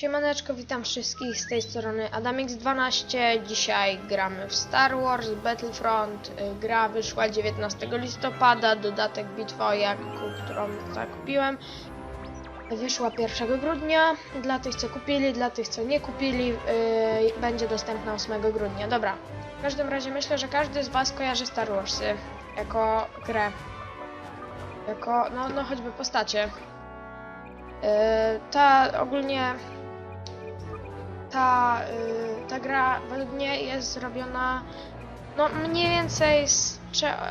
Siemaneczko, witam wszystkich z tej strony AdamX12. Dzisiaj gramy w Star Wars Battlefront. Y, Gra wyszła 19 listopada, dodatek Bitwa Jakku, którą zakupiłem. Wyszła 1 grudnia. Dla tych co kupili, dla tych co nie kupili, yy, będzie dostępna 8 grudnia. Dobra, w każdym razie myślę, że każdy z Was kojarzy Star Warsy jako grę. Jako, no, no choćby postacie. Yy, ta ogólnie ta, y, ta gra według mnie jest zrobiona no mniej więcej z,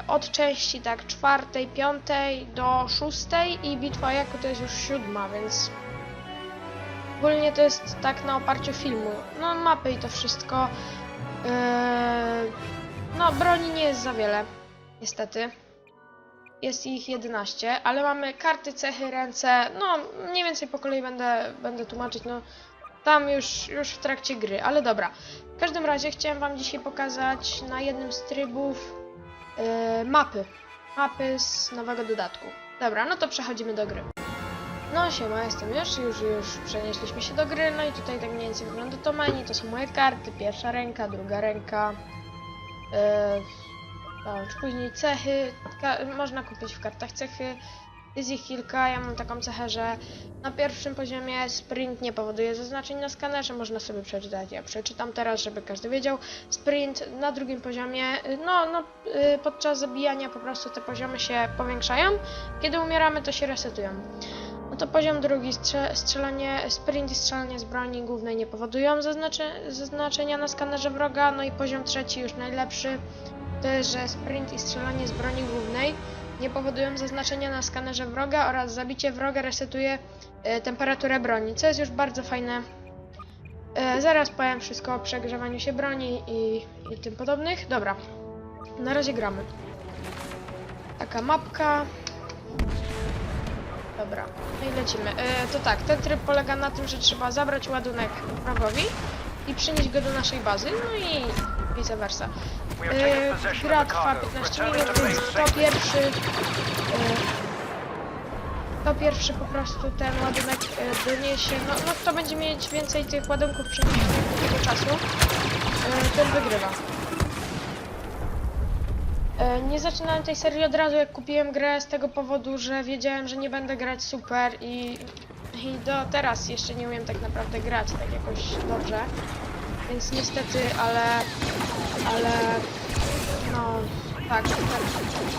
od części tak czwartej, piątej do szóstej i bitwa jako to jest już siódma, więc ogólnie to jest tak na oparciu filmu. No mapy i to wszystko. Yy, no broni nie jest za wiele, niestety. Jest ich 11, ale mamy karty, cechy, ręce. No mniej więcej po kolei będę, będę tłumaczyć. No tam już, już w trakcie gry, ale dobra. W każdym razie chciałem wam dzisiaj pokazać na jednym z trybów e, mapy. Mapy z nowego dodatku. Dobra, no to przechodzimy do gry. No siema, jestem już, już, już przenieśliśmy się do gry, no i tutaj tak mniej więcej wygląda to menu, to są moje karty, pierwsza ręka, druga ręka, patrz, później cechy, można kupić w kartach cechy, jest ich kilka, ja mam taką cechę, że na pierwszym poziomie sprint nie powoduje zaznaczeń na skanerze, można sobie przeczytać. Ja przeczytam teraz, żeby każdy wiedział. Sprint na drugim poziomie, no, no y, podczas zabijania po prostu te poziomy się powiększają. Kiedy umieramy, to się resetują. No to poziom drugi, strze strzelanie, sprint i strzelanie z broni głównej nie powodują zaznaczy zaznaczenia na skanerze wroga. No i poziom trzeci, już najlepszy, to jest, że sprint i strzelanie z broni głównej nie powodują zaznaczenia na skanerze wroga oraz zabicie wroga resetuje e, temperaturę broni, co jest już bardzo fajne. E, zaraz powiem wszystko o przegrzewaniu się broni i, i tym podobnych. Dobra, na razie gramy. Taka mapka. Dobra, no i lecimy. E, to tak, ten tryb polega na tym, że trzeba zabrać ładunek wrogowi i przynieść go do naszej bazy, no i vice versa. Possession gra trwa cargo. 15 Return minut, to więc safely. pierwszy e, kto pierwszy po prostu ten ładunek e, doniesie, no, no kto będzie mieć więcej tych ładunków przeniesionych do tego czasu, e, ten wygrywa. Nie zaczynałem tej serii od razu jak kupiłem grę z tego powodu, że wiedziałem, że nie będę grać super i, i do teraz jeszcze nie umiem tak naprawdę grać tak jakoś dobrze. Więc niestety, ale ale no tak, tak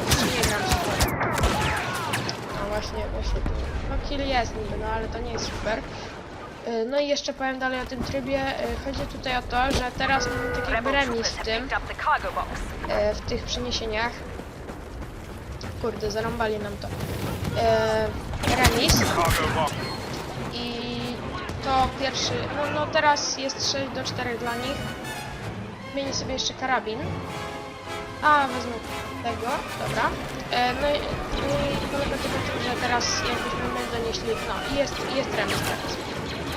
jeszcze nie gram super. No właśnie, właśnie tu. No kill jest niby, no ale to nie jest super. Y, No i jeszcze powiem dalej o tym trybie. Y, Chodzi tutaj o to, że teraz mamy tak jakby remis w tym, e, w tych przeniesieniach. Kurde, zarąbali nam to. Remis i to pierwszy, no, no teraz jest 6 do 4 dla nich. Zmienię sobie jeszcze karabin. A, wezmę tego, dobra. E, no, i, no i polega to na że teraz jakbyśmy my donieśli, no i jest, jest remis teraz.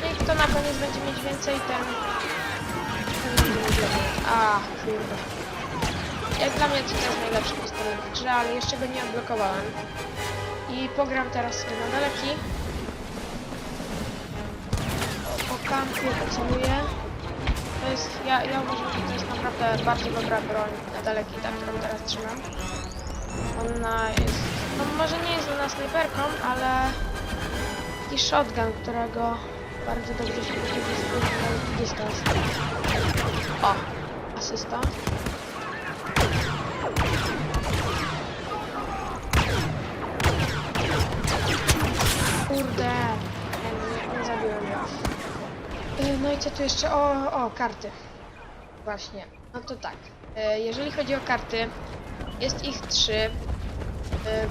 No i kto na koniec będzie mieć więcej, ten... A, kurde. Jak dla mnie to jest najlepszy pistolet w grze, ale jeszcze go nie odblokowałem. I pogram teraz sobie na daleki. O, po kampie poceluję. To jest, ja, ja uważam, że to jest naprawdę bardzo dobra broń na daleki, ta, którą teraz trzymam. Ona jest, no może nie jest ona snajperką, ale taki shotgun, którego bardzo dobrze się wykorzystuje na daleki dystans. O, asysta. Kurde, nie, nie zabiłem go. Y, No i co tu jeszcze? O, o, karty. Właśnie. No to tak. Y, Jeżeli chodzi o karty, jest ich trzy. Y,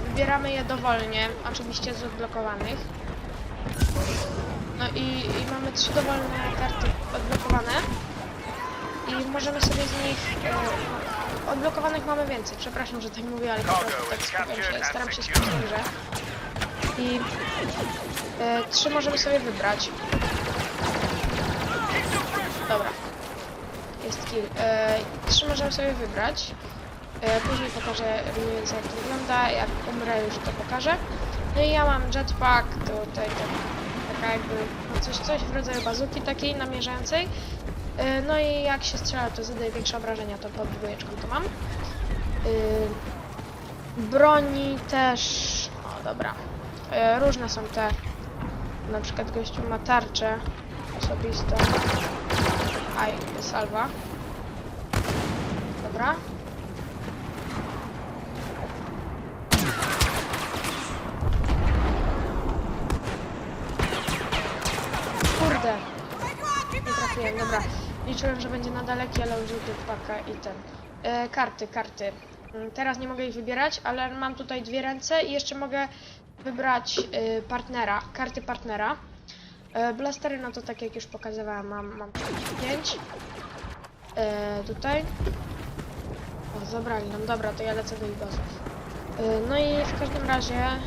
Wybieramy je dowolnie, oczywiście z odblokowanych. No i, i mamy trzy dowolne karty odblokowane. I możemy sobie z nich... Odblokowanych mamy więcej. Przepraszam, że tak mówię, ale po prostu tak skupiam się, staram się skupić grze. I e, trzy możemy sobie wybrać. Dobra. Jest kill. E, trzy możemy sobie wybrać. E, później pokażę więcej jak to wygląda. Jak umrę już to pokażę. No i ja mam jetpack, tutaj tak, taka jakby no coś, coś w rodzaju bazuki takiej namierzającej. Y, No i jak się strzela, to zadaje większe obrażenia, to pod dwójeczką to mam. Y, Broni też... O, dobra. Y, Różne są te. Na przykład gościu ma tarczę osobistą. Aj, salwa. Dobra. Kurde. Nie trafiłem, dobra. Liczyłem, że będzie na daleki, ale użył paka i ten. E, karty, karty. Mm, Teraz nie mogę ich wybierać, ale mam tutaj dwie ręce i jeszcze mogę wybrać e, partnera, karty partnera. E, blastery, no to tak jak już pokazywałam, mam, mam 5. E, tutaj. O, zabrali nam, dobra, to ja lecę do ich bazów. E, no i w każdym razie e,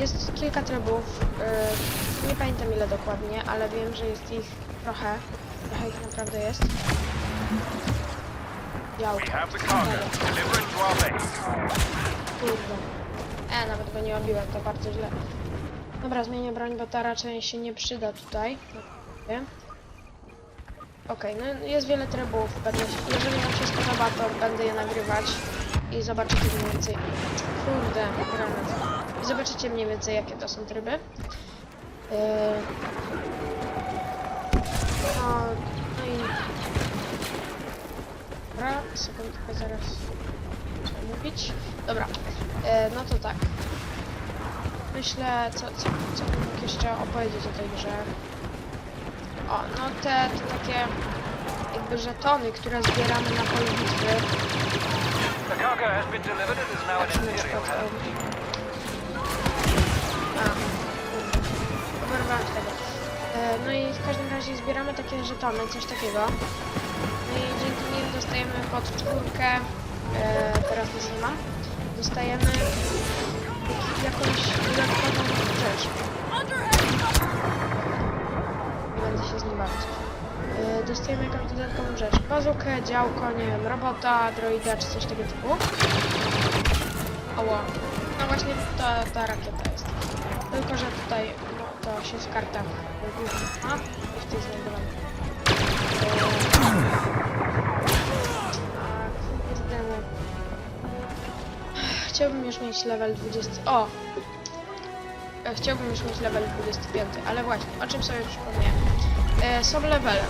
jest kilka trybów. e, nie pamiętam ile dokładnie, ale wiem, że jest ich trochę. Trochę ich naprawdę jest. Base. Kurde. E, nawet go nie obiłem, to bardzo źle. Dobra, zmienię broń, bo ta raczej się nie przyda tutaj. Okej, no jest wiele trybów. Będę, jeżeli wam się spodoba, to będę je nagrywać i zobaczycie mniej więcej. Kurde, granat. I zobaczycie mniej więcej, jakie to są tryby. Yy... No, no i... Dobra, sekundkę, zaraz co mówić. Dobra, e, no to tak. Myślę, co, co, co bym mógł jeszcze opowiedzieć o tej grze. O, no te, te takie jakby żetony, które zbieramy na polu bitwy. Oberwałem tego. E, no i w każdym razie zbieramy takie żetony, coś takiego. No i dzięki nim dostajemy pod czwórkę, e, teraz nic nie mam, dostajemy jakąś dodatkową rzecz. Nie będę się z nim bawić. E, dostajemy jakąś dodatkową rzecz. Bazukę, działko, nie wiem, robota, droida czy coś tego typu. Oło. No właśnie ta, ta rakieta jest. Tylko, że tutaj no, to się w kartach głównych ma i w tej znajdowaniu. A Chciałbym już mieć level 20. O! E, Chciałbym już mieć level 25, ale właśnie, o czym sobie przypomniałem. E, są levele.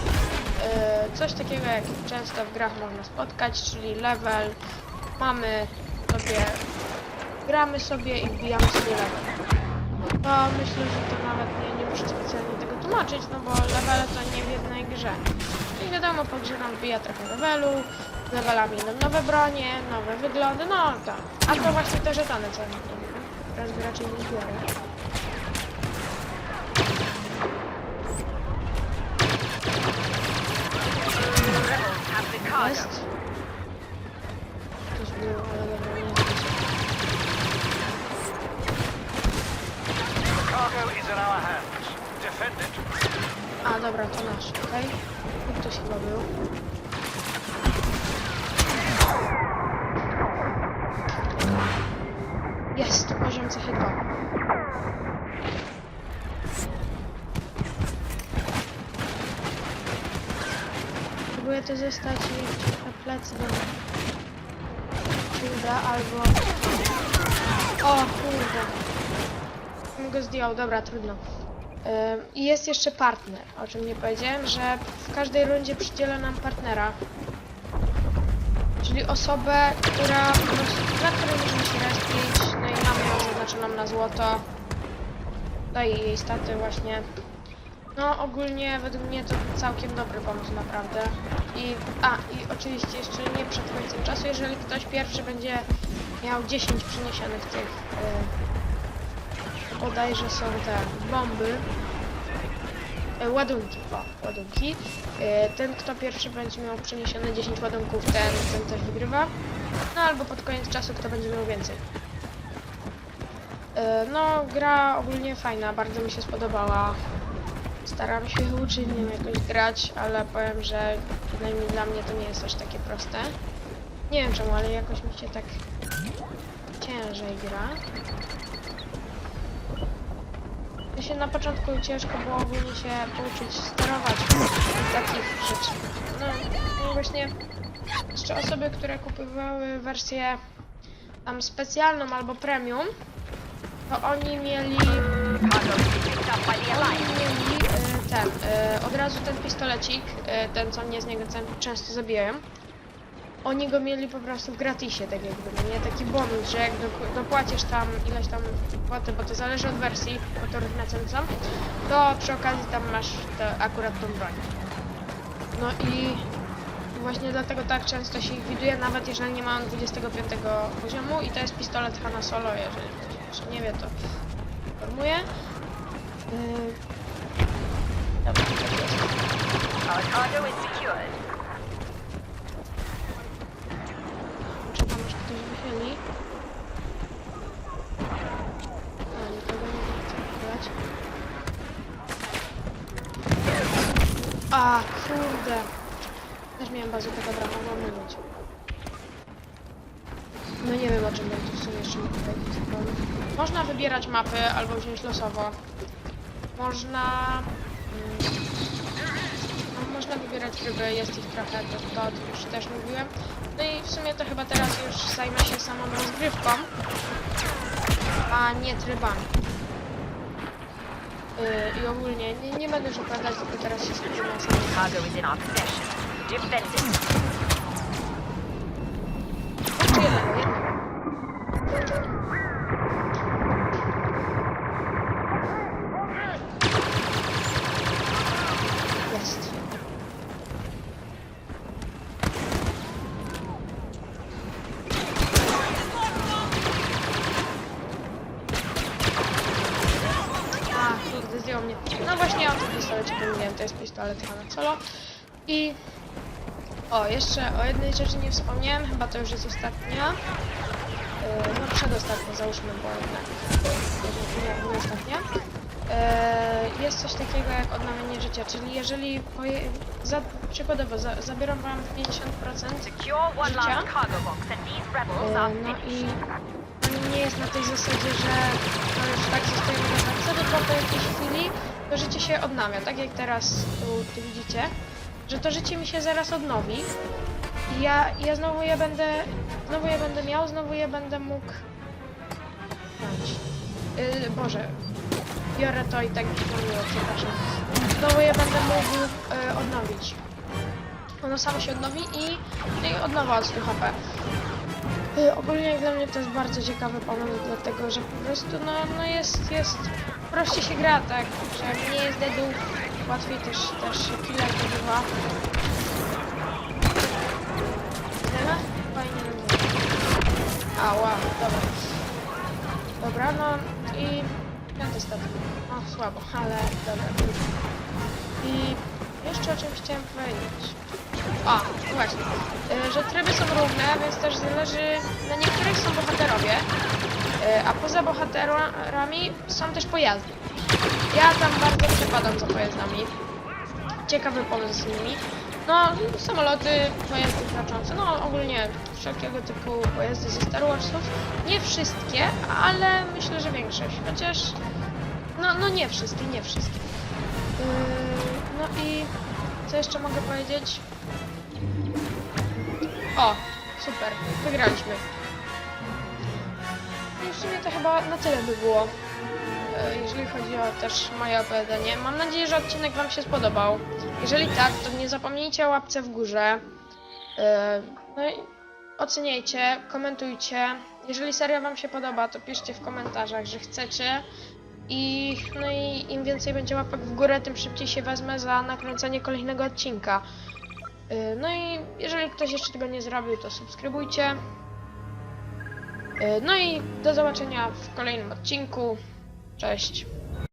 E, coś takiego jak często w grach można spotkać, czyli level. Mamy sobie. Gramy sobie i wbijamy sobie level. To myślę, że to nawet nie, nie muszę specjalnie tego tłumaczyć, no bo levele to nie w jednej grze. I wiadomo, po grze nam wbija trochę levelu, levelami idą nowe bronie, nowe wyglądy, no tak. A to właśnie te żetony, co nie Teraz raczej nie zbiorę. Jest. Coś było, ale dobra, nie. A, dobra, to nasz, okej. Okay. Ktoś chyba był. Jest, poziom CH2. To zostać na plecy do Kurde, albo... O, kurde. Go zdjął, dobra, trudno. I jest jeszcze partner, o czym nie powiedziałem, że w każdej rundzie przydziela nam partnera. Czyli osobę, która, na której możemy się respić, no i mamy ją zaznaczoną na złoto. Daje jej staty właśnie. No ogólnie według mnie to całkiem dobry pomysł naprawdę. I, a, i oczywiście jeszcze nie przed końcem czasu, jeżeli ktoś pierwszy będzie miał 10 przyniesionych tych y, bodajże są te bomby. E, ładunki, o, ładunki. E, ten, kto pierwszy będzie miał przeniesione 10 ładunków, ten, ten też wygrywa. No albo pod koniec czasu, kto będzie miał więcej. E, no, gra ogólnie fajna, bardzo mi się spodobała. Staram się uczyć nią jakoś grać, ale powiem, że przynajmniej dla mnie to nie jest aż takie proste. Nie wiem czemu, ale jakoś mi się tak ciężej gra. To się na początku ciężko było ogólnie się pouczyć sterować takich rzeczy. No, i właśnie jeszcze osoby, które kupowały wersję tam specjalną albo premium, to oni mieli oni mieli ten, y, od razu ten pistolecik, y, ten co mnie z niego często zabijają. Oni go mieli po prostu w gratisie, tak jakby, no nie? Taki bonus, że jak dopłacisz tam ileś tam kwoty, bo to zależy od wersji, o których nakręcam, to przy okazji tam masz te, akurat tą broń. No i właśnie dlatego tak często się ich widuje, nawet jeżeli nie mam 25 poziomu i to jest pistolet Hanna Solo, jeżeli ktoś nie wie, to informuję. Yy, tak. Our is secured. Aż ktoś wychyli. A, nikogo nie chcę wychylać. A, kurde. Też miałem bazówkę, dobra, mogłam mówić. No nie wiem o czym będzie w sumie jeszcze Można wybierać mapy albo wziąć losowo. Można... można wybierać tryby, jest ich trochę, to, to o tym już też mówiłem. No i w sumie to chyba teraz już zajmę się samą rozgrywką, a nie trybami. Yy, I ogólnie nie, nie będę już opowiadać, tylko teraz się skupię na samym Cargo is in our possession. Defend it. Jeszcze jednego, jednego. Jest. A, kurde, zdjął mnie. No właśnie o tym pistolecie powiedziałem, to jest pistolet Hanna Solo. I o, jeszcze o jednej rzeczy nie wspomniałem, chyba to już jest ostatnia. Yy, no przedostatnia, załóżmy, bo jednak nie, nie ostatnia. Yy, jest coś takiego jak odnowienie życia, czyli jeżeli poje, za, przykładowo za, wam 50%, Secure one Życia? yy, no i to nie jest na tej zasadzie, że no już tak zostajemy na końcu, tylko po jakiejś chwili to życie się odnawia, tak jak teraz tu, tu widzicie, że to życie mi się zaraz odnowi i ja, ja znowu je będę, znowu je będę miał, znowu je będę mógł dać. Yy, Boże, biorę to i tak przypomniło, przepraszam. Znowu je będę mógł yy, odnowić. Ono samo się odnowi i, i od nowa od 100 HP. Y, Ogólnie dla mnie to jest bardzo ciekawy pomysł, dlatego że po prostu no, no jest, jest, prościej się gra, tak, że mniej jest deadów, łatwiej też, też się killa zdobywa. Tyle? Fajnie A, wow, dobra. Dobra, no i piąty statek. No słabo, ale dobra. I jeszcze o czymś chciałem powiedzieć. A, właśnie, y, że tryby są równe, więc też zależy, na niektórych są bohaterowie, y, a poza bohaterami są też pojazdy. Ja tam bardzo przepadam za pojazdami. Ciekawy pomysł z nimi. No, samoloty, pojazdy kraczące, no ogólnie wszelkiego typu pojazdy ze Star Warsów. Nie wszystkie, ale myślę, że większość. Chociaż, no, no nie wszystkie, nie wszystkie. Yy, no i co jeszcze mogę powiedzieć? O, super, wygraliśmy. I w sumie to chyba na tyle by było, e, jeżeli chodzi o też moje opowiadanie. Mam nadzieję, że odcinek Wam się spodobał. Jeżeli tak, to nie zapomnijcie o łapce w górze. E, No i oceniajcie, komentujcie. Jeżeli seria Wam się podoba, to piszcie w komentarzach, że chcecie. I, no i im więcej będzie łapek w górę, tym szybciej się wezmę za nakręcenie kolejnego odcinka. Y, No i jeżeli ktoś jeszcze tego nie zrobił, to subskrybujcie. Y, No i do zobaczenia w kolejnym odcinku. Cześć.